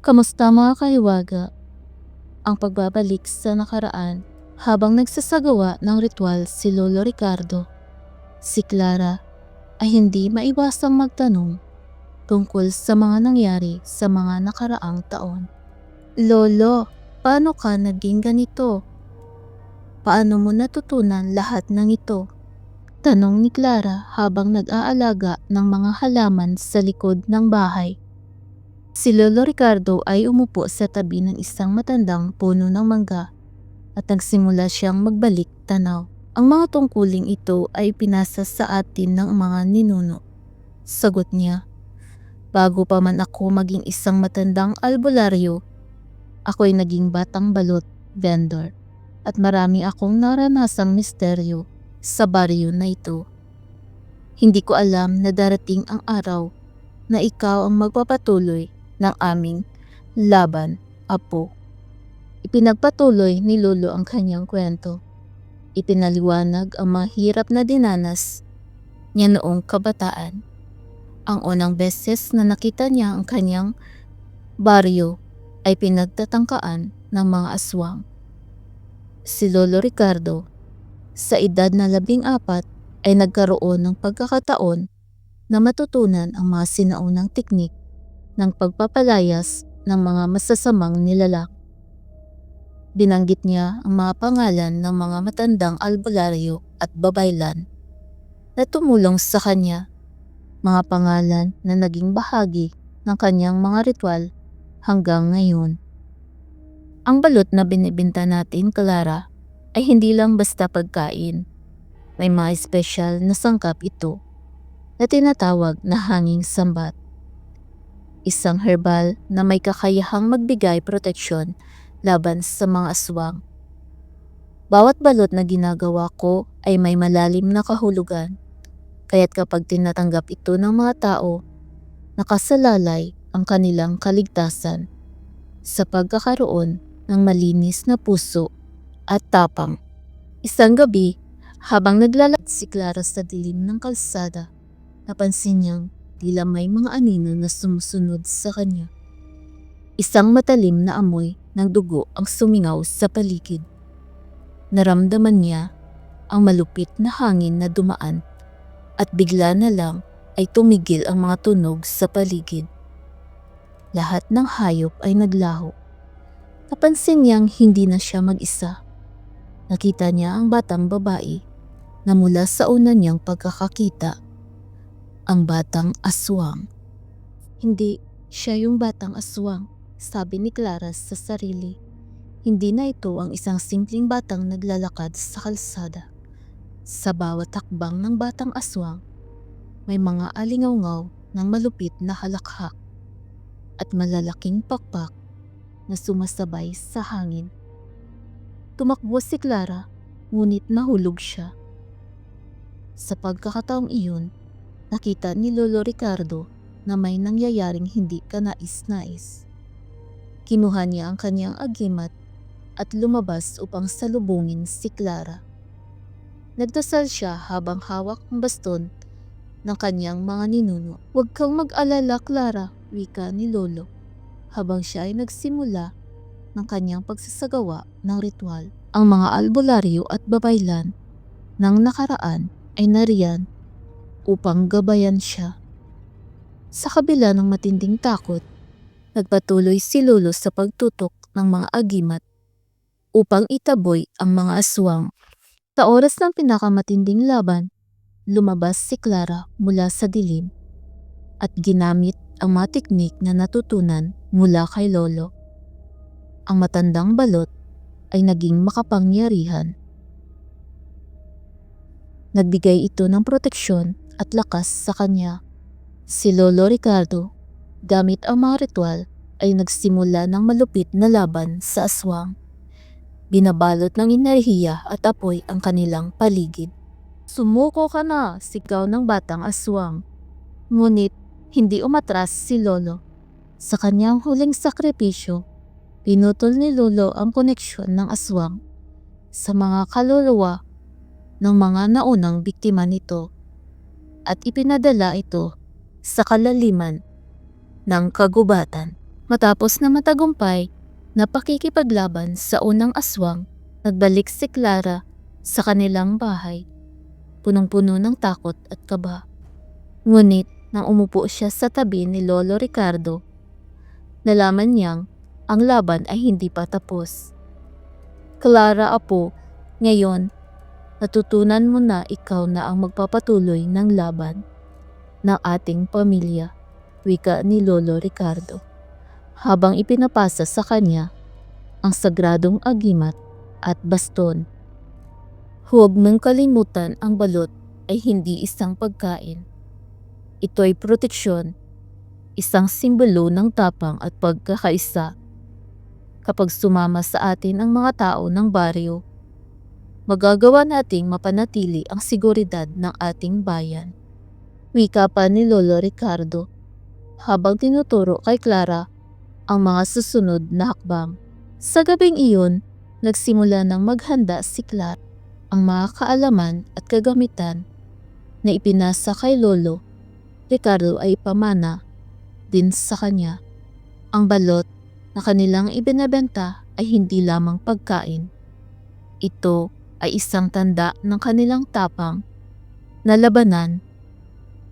Kamusta mga kaiwaga? Ang pagbabalik sa nakaraan habang nagsasagawa ng ritual si Lolo Ricardo. Si Clara ay hindi maiwasang magtanong tungkol sa mga nangyari sa mga nakaraang taon. Lolo, paano ka naging ganito? Paano mo natutunan lahat ng ito? Tanong ni Clara habang nag-aalaga ng mga halaman sa likod ng bahay. Si Lolo Ricardo ay umupo sa tabi ng isang matandang puno ng mangga at nagsimula siyang magbalik tanaw. Ang mga tungkuling ito ay pinasa sa atin ng mga ninuno. Sagot niya, bago pa man ako maging isang matandang albularyo, ako'y naging batang balot vendor at marami akong naranasang misteryo sa baryo na ito. Hindi ko alam na darating ang araw na ikaw ang magpapatuloy ng aming laban, Apo. Ipinagpatuloy ni Lolo ang kanyang kwento. Ipinaliwanag ang mahirap na dinanas niya noong kabataan. Ang unang beses na nakita niya ang kanyang baryo ay pinagtatangkaan ng mga aswang. Si Lolo Ricardo, sa edad na labing apat, ay nagkaroon ng pagkakataon na matutunan ang mga sinaunang teknik ng pagpapalayas ng mga masasamang nilalak. Binanggit niya ang mga pangalan ng mga matandang albularyo at babaylan na tumulong sa kanya, mga pangalan na naging bahagi ng kanyang mga ritual hanggang ngayon. Ang balot na binibinta natin, Clara, ay hindi lang basta pagkain. May mga espesyal na sangkap ito na tinatawag na hanging sambat. Isang herbal na may kakayahang magbigay proteksyon laban sa mga aswang. Bawat balot na ginagawa ko ay may malalim na kahulugan, kaya't kapag tinatanggap ito ng mga tao, nakasalalay ang kanilang kaligtasan sa pagkakaroon ng malinis na puso at tapang. Isang gabi, habang naglalakad si Clara sa dilim ng kalsada, napansin niyang tila may mga anino na sumusunod sa kanya. Isang matalim na amoy ng dugo ang sumingaw sa paligid. Naramdaman niya ang malupit na hangin na dumaan at bigla na lang ay tumigil ang mga tunog sa paligid. Lahat ng hayop ay naglaho. Napansin niyang hindi na siya mag-isa. Nakita niya ang batang babae na mula sa una niyang pagkakakita, ang batang aswang. Hindi siya yung batang aswang, sabi ni Clara sa sarili. Hindi na ito ang isang simpleng batang naglalakad sa kalsada. Sa bawat hakbang ng batang aswang, may mga alingawngaw ng malupit na halakhak at malalaking pakpak na sumasabay sa hangin. Tumakbo si Clara, ngunit nahulog siya. Sa pagkakataong iyon, nakita ni Lolo Ricardo na may nangyayaring hindi kanais-nais. Kinuha niya ang kanyang agimat at lumabas upang salubungin si Clara. Nagdasal siya habang hawak ang baston ng kanyang mga ninuno. Huwag kang mag-alala, Clara, wika ni Lolo, habang siya ay nagsimula ng kanyang pagsasagawa ng ritual. Ang mga albularyo at babaylan ng nakaraan ay nariyan upang gabayan siya. Sa kabila ng matinding takot, nagpatuloy si Lolo sa pagtutok ng mga agimat upang itaboy ang mga aswang. Sa oras ng pinakamatinding laban, lumabas si Clara mula sa dilim at ginamit ang mga teknik na natutunan mula kay Lolo. Ang matandang balot ay naging makapangyarihan. Nagbigay ito ng proteksyon at lakas sa kanya. Si Lolo Ricardo, gamit ang mga ritual, ay nagsimula ng malupit na laban sa aswang. Binabalot ng enerhiya at apoy ang kanilang paligid. Sumuko ka na, sigaw ng batang aswang. Ngunit hindi umatras si Lolo. Sa kanyang huling sakripisyo, pinutol ni Lolo ang koneksyon ng aswang sa mga kaluluwa ng mga naunang biktima nito at ipinadala ito sa kalaliman ng kagubatan. Matapos na matagumpay na pakikipaglaban sa unang aswang, nagbalik si Clara sa kanilang bahay. Punong-puno ng takot at kaba. Ngunit nang umupo siya sa tabi ni Lolo Ricardo, nalaman niyang ang laban ay hindi pa tapos. Clara Apo, ngayon, natutunan mo na ikaw na ang magpapatuloy ng laban ng ating pamilya, wika ni Lolo Ricardo. Habang ipinapasa sa kanya ang sagradong agimat at baston. Huwag mong kalimutan ang balot ay hindi isang pagkain. Ito ay proteksyon, isang simbolo ng tapang at pagkakaisa. Kapag sumama sa atin ang mga tao ng baryo, magagawa nating mapanatili ang seguridad ng ating bayan. Wika pa ni Lolo Ricardo habang tinuturo kay Clara ang mga susunod na hakbang. Sa gabing iyon, nagsimula ng maghanda si Clara ang mga kaalaman at kagamitan na ipinasa kay Lolo. Ricardo ay pamana din sa kanya. Ang balot na kanilang ibinebenta ay hindi lamang pagkain. Ito ay isang tanda ng kanilang tapang na labanan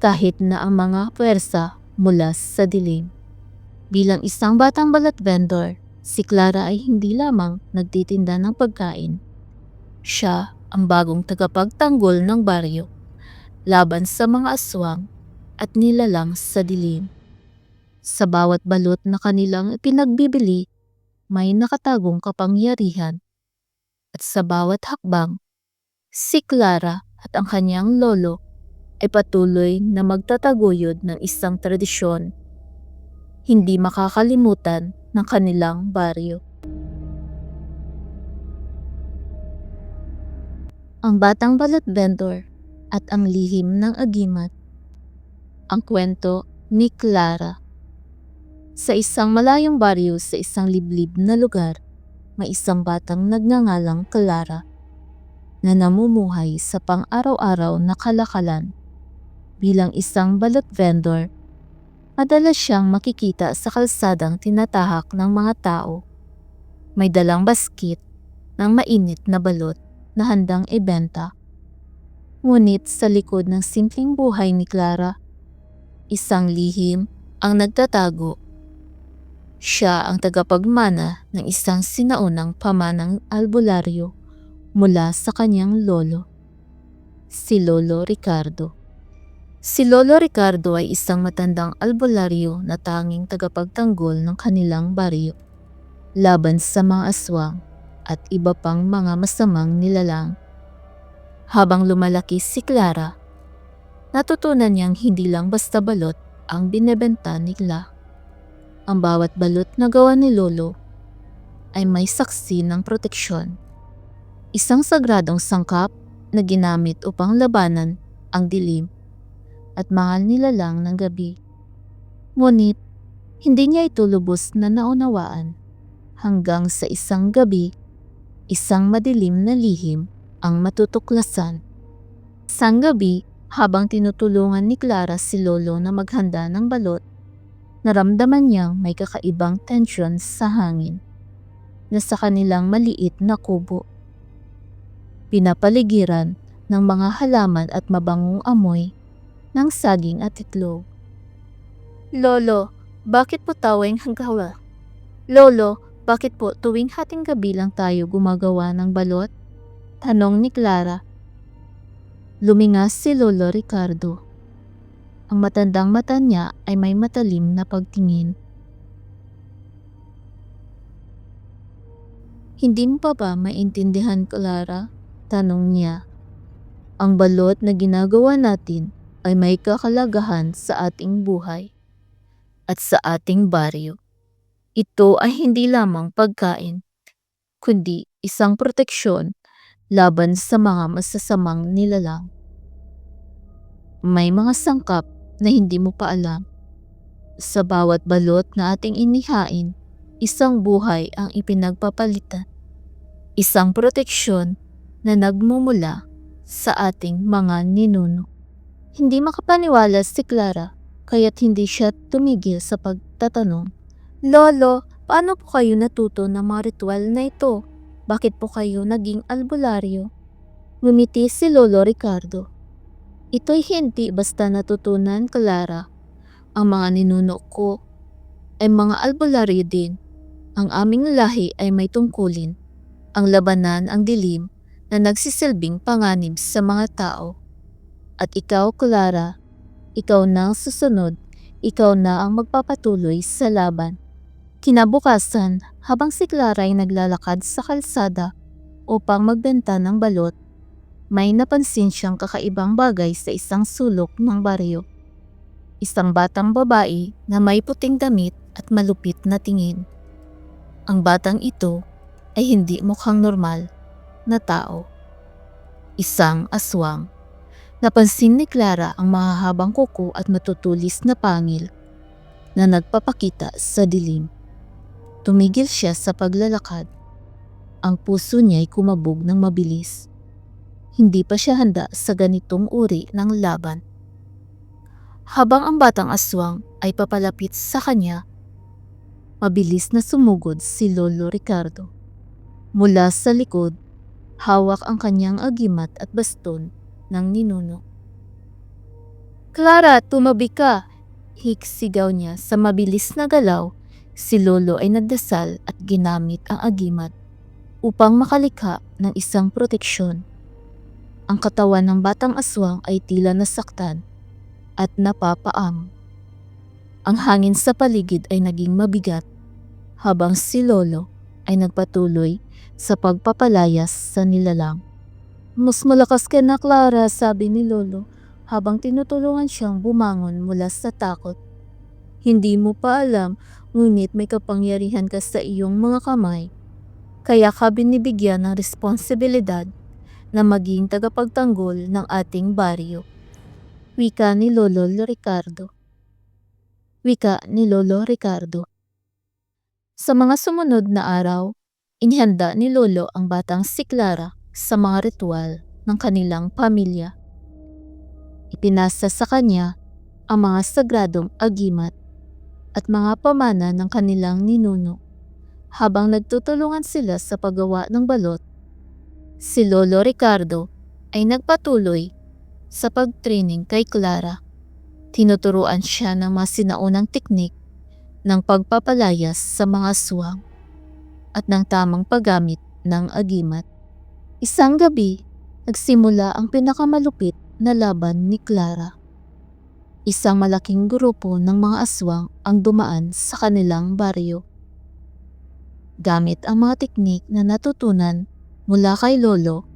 kahit na ang mga pwersa mula sa dilim. Bilang isang batang balat vendor, si Clara ay hindi lamang nagtitinda ng pagkain. Siya ang bagong tagapagtanggol ng baryo, laban sa mga aswang at nilalang sa dilim. Sa bawat balot na kanilang pinagbibili, may nakatagong kapangyarihan. At sa bawat hakbang, si Clara at ang kanyang lolo ay patuloy na magtataguyod ng isang tradisyon. Hindi makakalimutan ng kanilang baryo. Ang Batang Balat Vendor at ang Lihim ng Agimat. Ang kwento ni Clara. Sa isang malayong baryo sa isang liblib na lugar, may isang batang nagngangalang Clara na namumuhay sa pang-araw-araw na kalakalan. Bilang isang balat vendor, madalas siyang makikita sa kalsadang tinatahak ng mga tao. May dalang basket ng mainit na balot na handang ibenta. Ngunit sa likod ng simpleng buhay ni Clara, isang lihim ang nagtatago. Siya ang tagapagmana ng isang sinaunang pamanang albularyo mula sa kanyang lolo, si Lolo Ricardo. Si Lolo Ricardo ay isang matandang albularyo na tanging tagapagtanggol ng kanilang baryo laban sa mga aswang at iba pang mga masamang nilalang. Habang lumalaki si Clara, natutunan niyang hindi lang basta balot ang binebenta nila. Ang bawat balot na gawa ni Lolo ay may saksi ng proteksyon. Isang sagradong sangkap na ginamit upang labanan ang dilim at mahal nilalang ng gabi. Ngunit, hindi niya ito lubos na naunawaan hanggang sa isang gabi isang madilim na lihim ang matutuklasan. Sang gabi, habang tinutulungan ni Clara si Lolo na maghanda ng balot, naramdaman niyang may kakaibang tensyon sa hangin na sa kanilang maliit na kubo. Pinapaligiran ng mga halaman at mabangong amoy ng saging at itlog. Lolo, bakit po tawing hanggawa? Lolo, bakit po tuwing hating gabi lang tayo gumagawa ng balot? Tanong ni Clara. Lumingas si Lolo Ricardo. Ang matandang mata niya ay may matalim na pagtingin. Hindi mo pa ba maintindihan, Clara? Tanong niya. Ang balot na ginagawa natin ay may kakalagahan sa ating buhay at sa ating baryo. Ito ay hindi lamang pagkain, kundi isang proteksyon laban sa mga masasamang nilalang. May mga sangkap na hindi mo pa alam. Sa bawat balot na ating inihain, isang buhay ang ipinagpapalitan. Isang proteksyon na nagmumula sa ating mga ninuno. Hindi makapaniwala si Clara kaya't hindi siya tumigil sa pagtatanong Lolo, paano po kayo natuto ng mga ritual na ito? Bakit po kayo naging albularyo? Ngumiti si Lolo Ricardo. Ito'y hindi basta natutunan, Clara. Ang mga ninuno ko ay mga albularyo din. Ang aming lahi ay may tungkulin. Ang labanan ang dilim na nagsisilbing panganib sa mga tao. At ikaw, Clara, ikaw na ang susunod, ikaw na ang magpapatuloy sa laban. Kinabukasan, habang si Clara ay naglalakad sa kalsada upang magbenta ng balot, may napansin siyang kakaibang bagay sa isang sulok ng baryo. Isang batang babae na may puting damit at malupit na tingin. Ang batang ito ay hindi mukhang normal na tao. Isang aswang. Napansin ni Clara ang mahahabang kuko at matutulis na pangil na nagpapakita sa dilim. Tumigil siya sa paglalakad. Ang puso niya ay kumabog ng mabilis. Hindi pa siya handa sa ganitong uri ng laban. Habang ang batang aswang ay papalapit sa kanya, mabilis na sumugod si Lolo Ricardo. Mula sa likod, hawak ang kanyang agimat at baston ng ninuno. Clara, tumabi ka! Hiksigaw niya sa mabilis na galaw, si Lolo ay nagdasal at ginamit ang agimat upang makalikha ng isang proteksyon. Ang katawan ng batang aswang ay tila nasaktan at napapaam. Ang hangin sa paligid ay naging mabigat habang si Lolo ay nagpatuloy sa pagpapalayas sa nilalang. Mas malakas ka na Clara, sabi ni Lolo habang tinutulungan siyang bumangon mula sa takot. Hindi mo pa alam, ngunit may kapangyarihan ka sa iyong mga kamay. Kaya ka binibigyan ng responsibilidad na maging tagapagtanggol ng ating baryo. Wika ni Lolo Ricardo. Wika ni Lolo Ricardo. Sa mga sumunod na araw, inihanda ni Lolo ang batang si Clara sa mga ritual ng kanilang pamilya. Ipinasa sa kanya ang mga sagradong agimat at mga pamana ng kanilang ninuno. Habang nagtutulungan sila sa paggawa ng balot, si Lolo Ricardo ay nagpatuloy sa pagtraining kay Clara. Tinuturuan siya ng mga sinaunang teknik ng pagpapalayas sa mga aswang at ng tamang paggamit ng agimat. Isang gabi, nagsimula ang pinakamalupit na laban ni Clara. Isang malaking grupo ng mga aswang ang dumaan sa kanilang baryo. Gamit ang mga teknik na natutunan mula kay Lolo,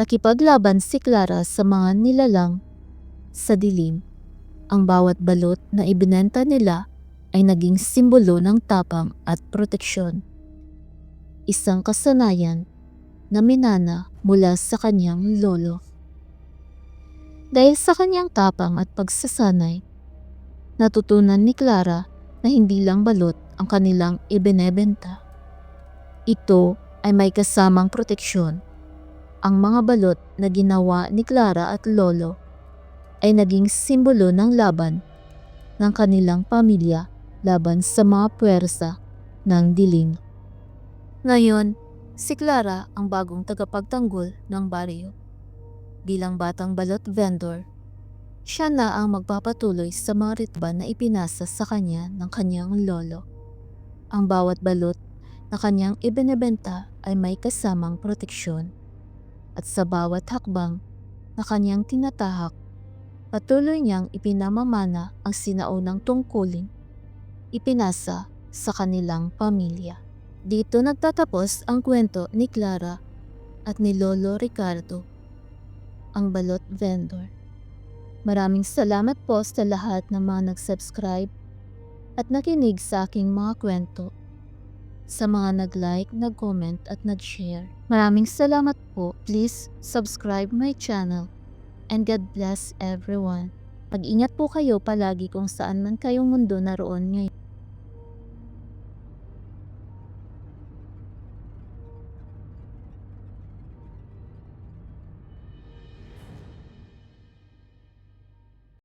nakipaglaban si Clara sa mga nilalang sa dilim. Ang bawat balot na ibinenta nila ay naging simbolo ng tapang at proteksyon. Isang kasanayan na minana mula sa kanyang lolo. Dahil sa kanyang tapang at pagsasanay, natutunan ni Clara na hindi lang balot ang kanilang ibinebenta. Ito ay may kasamang proteksyon. Ang mga balot na ginawa ni Clara at Lolo ay naging simbolo ng laban ng kanilang pamilya laban sa mga puwersa ng dilim. Ngayon, si Clara ang bagong tagapagtanggol ng baryo. Bilang batang balot vendor, siya na ang magpapatuloy sa mga ritban na ipinasa sa kanya ng kanyang lolo. Ang bawat balot na kanyang ibinebenta ay may kasamang proteksyon. At sa bawat hakbang na kanyang tinatahak, patuloy niyang ipinamamana ang sinaunang tungkulin, ipinasa sa kanilang pamilya. Dito nagtatapos ang kwento ni Clara at ni Lolo Ricardo, ang balot vendor. Maraming salamat po sa lahat ng mga nag-subscribe at nakinig sa aking mga kwento sa mga nag-like, nag-comment at nag-share. Maraming salamat po. Please subscribe my channel and God bless everyone. Mag-ingat po kayo palagi kung saan man kayong mundo naroon ngayon.